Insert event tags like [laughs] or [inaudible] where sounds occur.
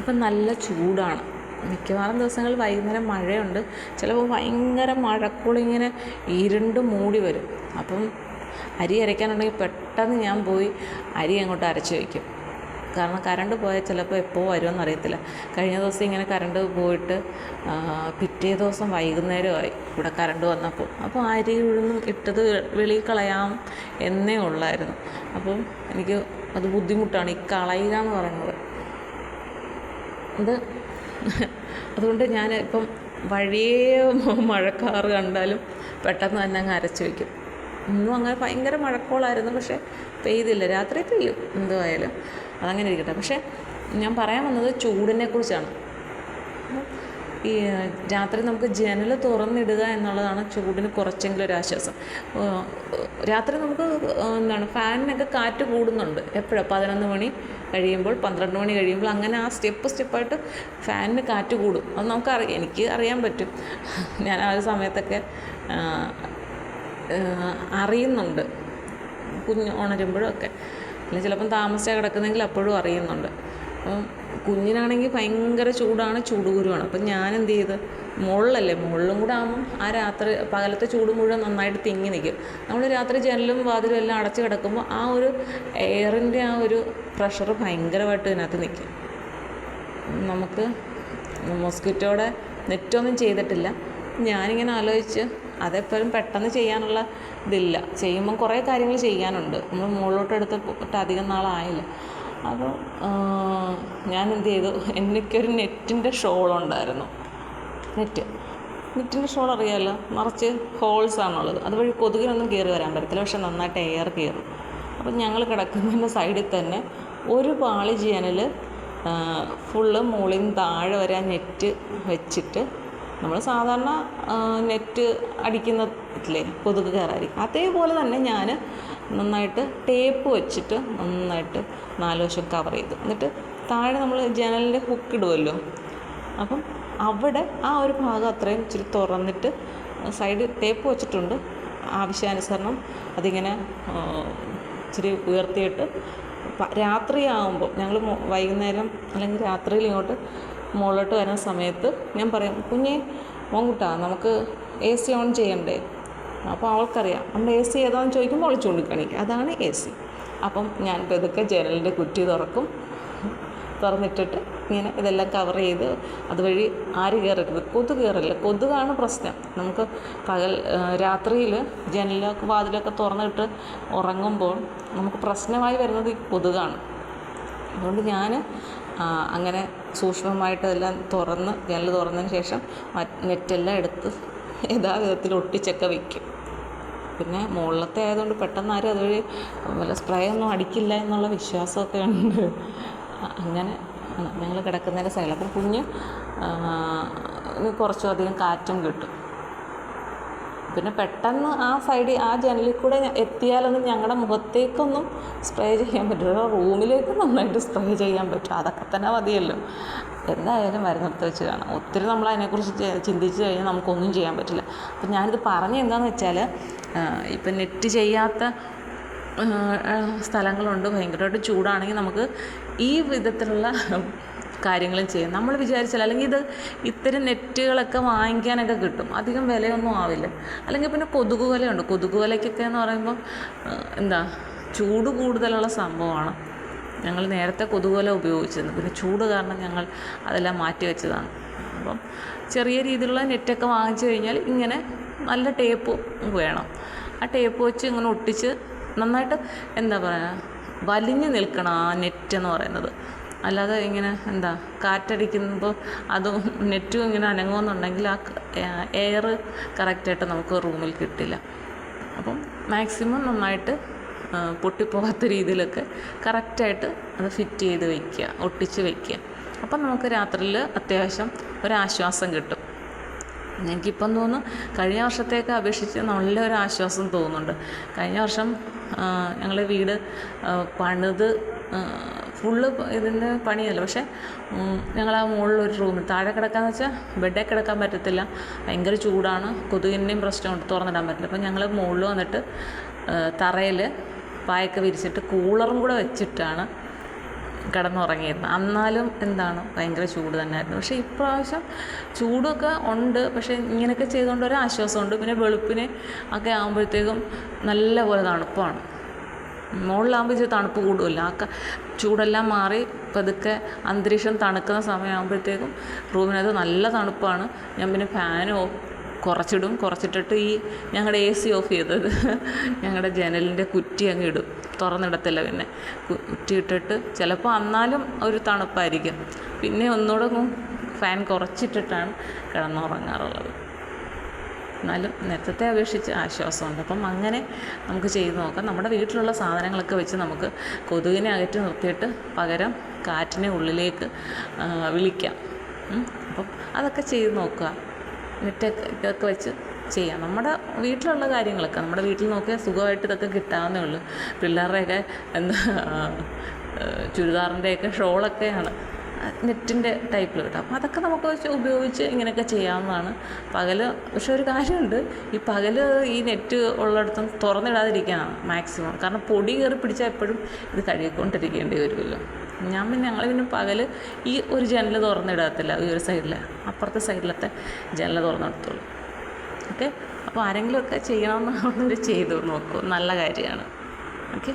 ഇപ്പം നല്ല ചൂടാണ്. മിക്കവാറും ദിവസങ്ങളിൽ വൈകുന്നേരം മഴയുണ്ട്. ചിലപ്പോൾ ഭയങ്കര മഴക്കോളിങ്ങനെ ഇരുണ്ട് മൂടി വരും. അപ്പം അരി അരയ്ക്കാനുണ്ടെങ്കിൽ പെട്ടെന്ന് ഞാൻ പോയി അരി അങ്ങോട്ട് അരച്ച് വയ്ക്കും. കാരണം കറണ്ട് പോയാൽ ചിലപ്പോൾ എപ്പോൾ വരുമെന്ന് അറിയത്തില്ല. കഴിഞ്ഞ ദിവസം ഇങ്ങനെ കറണ്ട് പോയിട്ട് പിറ്റേ ദിവസം വൈകുന്നേരമായി ഇവിടെ കറണ്ട് വന്നപ്പോൾ. അപ്പോൾ അരി ഉഴുന്നും ഇട്ടത് വെളി കളയാം എന്നേ ഉള്ളായിരുന്നു. അപ്പം എനിക്ക് അത് ബുദ്ധിമുട്ടാണ്. ഈ കളയുക എന്ന് പറയുന്നത് അത് അതുകൊണ്ട് ഞാൻ ഇപ്പം വഴിയേ മഴക്കാറ് കണ്ടാലും പെട്ടെന്ന് തന്നെ അങ്ങ് അരച്ച് വയ്ക്കും. ഇന്നും അങ്ങനെ ഭയങ്കര മഴക്കോളായിരുന്നു പക്ഷേ പെയ്തില്ല. രാത്രി പെയ്യും എന്തുമായാലും അതങ്ങനെ ഇരിക്കട്ടെ. പക്ഷേ ഞാൻ പറയാൻ വന്നത് ചൂടിനെ കുറിച്ചാണ്. ഈ രാത്രി നമുക്ക് ജനൽ തുറന്നിടുക എന്നുള്ളതാണ് ചൂടിന് കുറച്ചെങ്കിലും ഒരു ആശ്വാസം. രാത്രി നമുക്ക് എന്താണ് ഫാനിനൊക്കെ കാറ്റ് കൂടുന്നുണ്ട് എപ്പോഴാണ് പതിനൊന്ന് മണി കഴിയുമ്പോൾ പന്ത്രണ്ട് മണി കഴിയുമ്പോൾ അങ്ങനെ ആ സ്റ്റെപ്പ് സ്റ്റെപ്പായിട്ട് ഫാനിന് കാറ്റ് കൂടും. അത് നമുക്ക് അറിയാം എനിക്ക് അറിയാൻ പറ്റും. ഞാൻ ആ ഒരു സമയത്തൊക്കെ അറിയുന്നുണ്ട്. കുഞ്ഞ് ഉണരുമ്പോഴൊക്കെ. പിന്നെ ചിലപ്പം താമസിച്ചാണ് കിടക്കുന്നെങ്കിൽ അപ്പോഴും അറിയുന്നുണ്ട്. അപ്പം കുഞ്ഞിനാണെങ്കിൽ ഭയങ്കര ചൂടാണ് ചൂടുകുരുവാണ്. അപ്പം ഞാൻ എന്ത് ചെയ്ത് മുകളിലല്ലേ മുകളിലും കൂടെ ആകുമ്പം ആ രാത്രി പകലത്തെ ചൂട് മുഴുവൻ നന്നായിട്ട് തിങ്ങി നിൽക്കും നമ്മൾ രാത്രി ജനലും വാതിലും എല്ലാം അടച്ച് കിടക്കുമ്പോൾ ആ ഒരു എയറിന്റെ ആ ഒരു പ്രഷർ ഭയങ്കരമായിട്ട് ഇതിനകത്ത് നിൽക്കും നമുക്ക് മോസ്കിറ്റോടെ നെറ്റൊന്നും ചെയ്തിട്ടില്ല. ഞാനിങ്ങനെ ആലോചിച്ച് അതെപ്പോഴും പെട്ടെന്ന് ചെയ്യാനുള്ള ഇതില്ല. ചെയ്യുമ്പം കുറേ കാര്യങ്ങൾ ചെയ്യാനുണ്ട്. നമ്മൾ മുകളിലോട്ട് എടുത്തിട്ട് അധികം നാളായില്ല. അപ്പോൾ ഞാൻ എന്ത് ചെയ്തു എനിക്കൊരു നെറ്റിന്റെ ഷോൾ ഉണ്ടായിരുന്നു നെറ്റ്. നെറ്റിന്റെ ഷോൾ അറിയാമല്ലോ നിറച്ച് ഹോൾസ് ആണുള്ളത് അതുവഴി കൊതുകിനൊന്നും കയറി വരാൻ പറ്റത്തില്ല. പക്ഷെ നന്നായിട്ട് എയർ കയറും അപ്പം ഞങ്ങൾ കിടക്കുന്നതിന്റെ സൈഡിൽ തന്നെ ഒരു പാളി ജനൽ ഫുള്ള് മുകളിൽ നിന്ന് താഴെ വരെ നെറ്റ് വെച്ചിട്ട് നമ്മൾ സാധാരണ നെറ്റ് അടിക്കുന്നതില്ലേ കൊതുക് കയറാതിരിക്കും. അതേപോലെ തന്നെ ഞാൻ നന്നായിട്ട് ടേപ്പ് വെച്ചിട്ട് നന്നായിട്ട് നാല് വശം കവർ ചെയ്തു. എന്നിട്ട് താഴെ നമ്മൾ ജനലിന്റെ ഹുക്ക് ഇടുമല്ലോ അപ്പം അവിടെ ആ ഒരു ഭാഗം അത്രയും ഇച്ചിരി തുറന്നിട്ട് സൈഡ് ടേപ്പ് വെച്ചിട്ടുണ്ട്. ആവശ്യാനുസരണം അതിങ്ങനെ ഇച്ചിരി ഉയർത്തിയിട്ട് രാത്രിയാകുമ്പോൾ ഞങ്ങൾ വൈകുന്നേരം അല്ലെങ്കിൽ രാത്രിയിൽ ഇങ്ങോട്ട് മുകളിലോട്ട് വരുന്ന സമയത്ത് ഞാൻ പറയും കുഞ്ഞേ മോങ്കുട്ടാ നമുക്ക് എ സി ഓൺ ചെയ്യണ്ടേ? അപ്പോൾ അവൾക്കറിയാം നമ്മൾ എ സി ഏതാണെന്ന് ചോദിക്കുമ്പോൾ അവൾ ചൂണ്ടിക്കാണിക്കും. അതാണ് എ സി അപ്പം ഞാൻ പതുക്കെ ജനലിന്റെ കുറ്റി തുറക്കും. തുറന്നിട്ടിട്ട് ഇങ്ങനെ ഇതെല്ലാം കവർ ചെയ്ത് അതുവഴി ആര് കയറരുത് കൊതുക് കയറില്ല. കൊതുകാണ് പ്രശ്നം. നമുക്ക് പകൽ രാത്രിയിൽ ജനലൊക്കെ വാതിലൊക്കെ തുറന്നിട്ട് ഉറങ്ങുമ്പോൾ നമുക്ക് പ്രശ്നമായി വരുന്നത് ഈ കൊതുകാണ്. അതുകൊണ്ട് ഞാൻ അങ്ങനെ സൂക്ഷ്മമായിട്ട് എല്ലാം തുറന്ന് ജനൽ തുറന്നതിന് ശേഷം നെറ്റെല്ലാം എടുത്ത് യഥാവിധത്തിൽ ഒട്ടിച്ചൊക്കെ വയ്ക്കും പിന്നെ മുകളിലത്തെ ആയതുകൊണ്ട് പെട്ടെന്ന് ആരും അതുവഴി വല്ല സ്പ്രേ ഒന്നും അടിക്കില്ല എന്നുള്ള വിശ്വാസമൊക്കെ ഉണ്ട്. അങ്ങനെ ഞങ്ങൾ കിടക്കുന്നതിന്റെ സൈഡിൽ. അപ്പം കുഞ്ഞ് കുറച്ചും അധികം കാറ്റും കിട്ടും. പിന്നെ പെട്ടെന്ന് ആ സൈഡിൽ ആ ജനലിൽ കൂടെ എത്തിയാലൊന്നും ഞങ്ങളുടെ മുഖത്തേക്കൊന്നും സ്പ്രേ ചെയ്യാൻ പറ്റില്ല. റൂമിലേക്ക് നന്നായിട്ട് സ്പ്രേ ചെയ്യാൻ പറ്റും. അതൊക്കെ തന്നെ മതിയല്ലോ. എന്തായാലും മരുന്നെടുത്ത് വെച്ച് കാണാം ഒത്തിരി നമ്മൾ അതിനെക്കുറിച്ച് ചിന്തിച്ച് കഴിഞ്ഞാൽ നമുക്കൊന്നും ചെയ്യാൻ പറ്റില്ല. അപ്പം ഞാനിത് പറഞ്ഞ എന്താണെന്ന് വെച്ചാൽ ഇപ്പം നെറ്റ് ചെയ്യാത്ത സ്ഥലങ്ങളുണ്ട്. ഭയങ്കരമായിട്ട് ചൂടാണെങ്കിൽ നമുക്ക് ഈ വിധത്തിലുള്ള കാര്യങ്ങളും ചെയ്യാം. നമ്മൾ വിചാരിച്ചാൽ അല്ലെങ്കിൽ ഇത് ഇത്തരം നെറ്റുകളൊക്കെ വാങ്ങിക്കാനൊക്കെ കിട്ടും. അധികം വിലയൊന്നും ആവില്ല. അല്ലെങ്കിൽ പിന്നെ കൊതുക് വലയുണ്ട് കൊതുക് വലയ്ക്കൊക്കെ എന്ന് പറയുമ്പോൾ എന്താ ചൂട് കൂടുതലുള്ള സംഭവമാണ്. ഞങ്ങൾ നേരത്തെ കൊതുക് വല ഉപയോഗിച്ചിരുന്നു. പിന്നെ ചൂട് കാരണം ഞങ്ങൾ അതെല്ലാം മാറ്റി വെച്ചതാണ്. അപ്പം ചെറിയ രീതിയിലുള്ള നെറ്റൊക്കെ വാങ്ങിച്ചു കഴിഞ്ഞാൽ ഇങ്ങനെ നല്ല ടേപ്പ് വേണം. ആ ടേപ്പ് വെച്ച് ഇങ്ങനെ ഒട്ടിച്ച് നന്നായിട്ട് എന്താ പറയുക വലിഞ്ഞു നിൽക്കണം ആ നെറ്റ് എന്ന് പറയുന്നത്. അല്ലാതെ ഇങ്ങനെ എന്താ കാറ്റടിക്കുമ്പോൾ അതും നെറ്റും ഇങ്ങനെ അനങ്ങുമെന്നുണ്ടെങ്കിൽ ആ എയർ കറക്റ്റായിട്ട് നമുക്ക് റൂമിൽ കിട്ടില്ല. അപ്പം മാക്സിമം നന്നായിട്ട് പൊട്ടിപ്പോകാത്ത രീതിയിലൊക്കെ കറക്റ്റായിട്ട് അത് ഫിറ്റ് ചെയ്ത് വയ്ക്കുക ഒട്ടിച്ച് വയ്ക്കുക അപ്പം നമുക്ക് രാത്രിയിൽ അത്യാവശ്യം ഒരാശ്വാസം കിട്ടും. എനിക്കിപ്പം തോന്നുന്നു കഴിഞ്ഞ വർഷത്തേക്ക് അപേക്ഷിച്ച് നല്ലൊരു ആശ്വാസം തോന്നുന്നുണ്ട്. കഴിഞ്ഞ വർഷം ഞങ്ങളുടെ വീട് പണിത് ഫുള്ള് ഇതിന്റെ പണിയല്ല? പക്ഷേ ഞങ്ങൾ ആ മുകളിലൊരു റൂമിൽ താഴെ കിടക്കാന്ന് വെച്ചാൽ ബെഡേ കിടക്കാൻ പറ്റത്തില്ല. ഭയങ്കര ചൂടാണ്. കൊതുകിന്റെയും പ്രശ്നമുണ്ട് തുറന്നിടാൻ പറ്റില്ല. അപ്പം ഞങ്ങൾ മുകളിൽ വന്നിട്ട് തറയിൽ പായൊക്കെ വിരിച്ചിട്ട് കൂളറും കൂടെ വെച്ചിട്ടാണ് കിടന്നുറങ്ങിയിരുന്നു. എന്നാലും എന്താണ് ഭയങ്കര ചൂട് തന്നെയായിരുന്നു. പക്ഷേ ഇപ്രാവശ്യം ചൂടൊക്കെ ഉണ്ട്. പക്ഷേ ഇങ്ങനെയൊക്കെ ചെയ്തുകൊണ്ട് ഒരു ആശ്വാസമുണ്ട്. പിന്നെ വെളുപ്പിന് ഒക്കെ ആകുമ്പോഴത്തേക്കും നല്ല പോലെ തണുപ്പാണ്. മുകളിലാകുമ്പോൾ ഇച്ചിരി തണുപ്പ് കൂടുമല്ലോ ആ ചൂടെല്ലാം മാറി പതുക്കെ അന്തരീക്ഷം തണുക്കുന്ന സമയമാകുമ്പോഴത്തേക്കും റൂമിനകത്ത് നല്ല തണുപ്പാണ്. ഞാൻ പിന്നെ ഫാൻ കുറച്ചിടും. കുറച്ചിട്ടിട്ട് ഈ ഞങ്ങളുടെ എ സി ഓഫ് ചെയ്തത്. [laughs] ഞങ്ങളുടെ ജനലിന്റെ കുറ്റി അങ്ങ് ഇടും. തുറന്നിടത്തില്ല പിന്നെ. കുറ്റി ഇട്ടിട്ട് ചിലപ്പോൾ അന്നാലും ഒരു തണുപ്പായിരിക്കും. പിന്നെ ഒന്നുകൂടെ ഫാൻ കുറച്ചിട്ടിട്ടാണ് കിടന്നുറങ്ങാറുള്ളത്. എന്നാലും നേരത്തെ അപേക്ഷിച്ച് ആശ്വാസമുണ്ട്. അപ്പം അങ്ങനെ നമുക്ക് ചെയ്ത് നോക്കാം. നമ്മുടെ വീട്ടിലുള്ള സാധനങ്ങളൊക്കെ വെച്ച് നമുക്ക് കൊതുകിനെ അകറ്റി നിർത്തിയിട്ട് പകരം കാറ്റിനെ ഉള്ളിലേക്ക് വിളിക്കാം. അപ്പം അതൊക്കെ ചെയ്ത് നോക്കുക. നെറ്റൊക്കെ ഇതൊക്കെ വെച്ച് ചെയ്യാം. നമ്മുടെ വീട്ടിലുള്ള കാര്യങ്ങളൊക്കെ നമ്മുടെ വീട്ടിൽ നോക്കിയാൽ സുഖമായിട്ട് ഇതൊക്കെ കിട്ടാവുന്നേ ഉള്ളൂ. പിള്ളേരുടെയൊക്കെ എന്താ ചുരിദാറിന്റെയൊക്കെ ഷോളൊക്കെയാണ് നെറ്റിന്റെ ടൈപ്പിൽ കിട്ടും. അപ്പോൾ അതൊക്കെ നമുക്ക് വെച്ച് ഉപയോഗിച്ച് ഇങ്ങനെയൊക്കെ ചെയ്യാവുന്നതാണ്. പകൽ പക്ഷെ ഒരു കാര്യമുണ്ട്. ഈ പകൽ ഈ നെറ്റ് ഉള്ളിടത്തും തുറന്നിടാതിരിക്കാനാണ് മാക്സിമം. കാരണം പൊടി കയറി പിടിച്ചാൽ എപ്പോഴും ഇത് കഴുകിക്കൊണ്ടിരിക്കേണ്ടി വരുമല്ലോ. ഞാൻ പിന്നെ ഞങ്ങൾ പിന്നെ പകൽ ഈ ഒരു ജനൽ തുറന്നിടത്തില്ല ഈ ഒരു സൈഡിൽ അപ്പുറത്തെ സൈഡിലത്തെ ജനൽ തുറന്നെടുത്തോളൂ ഓക്കെ? അപ്പോൾ ആരെങ്കിലുമൊക്കെ ചെയ്യണമെന്നുള്ളവർ ചെയ്തു നോക്കൂ. നല്ല കാര്യമാണ്. ഓക്കെ?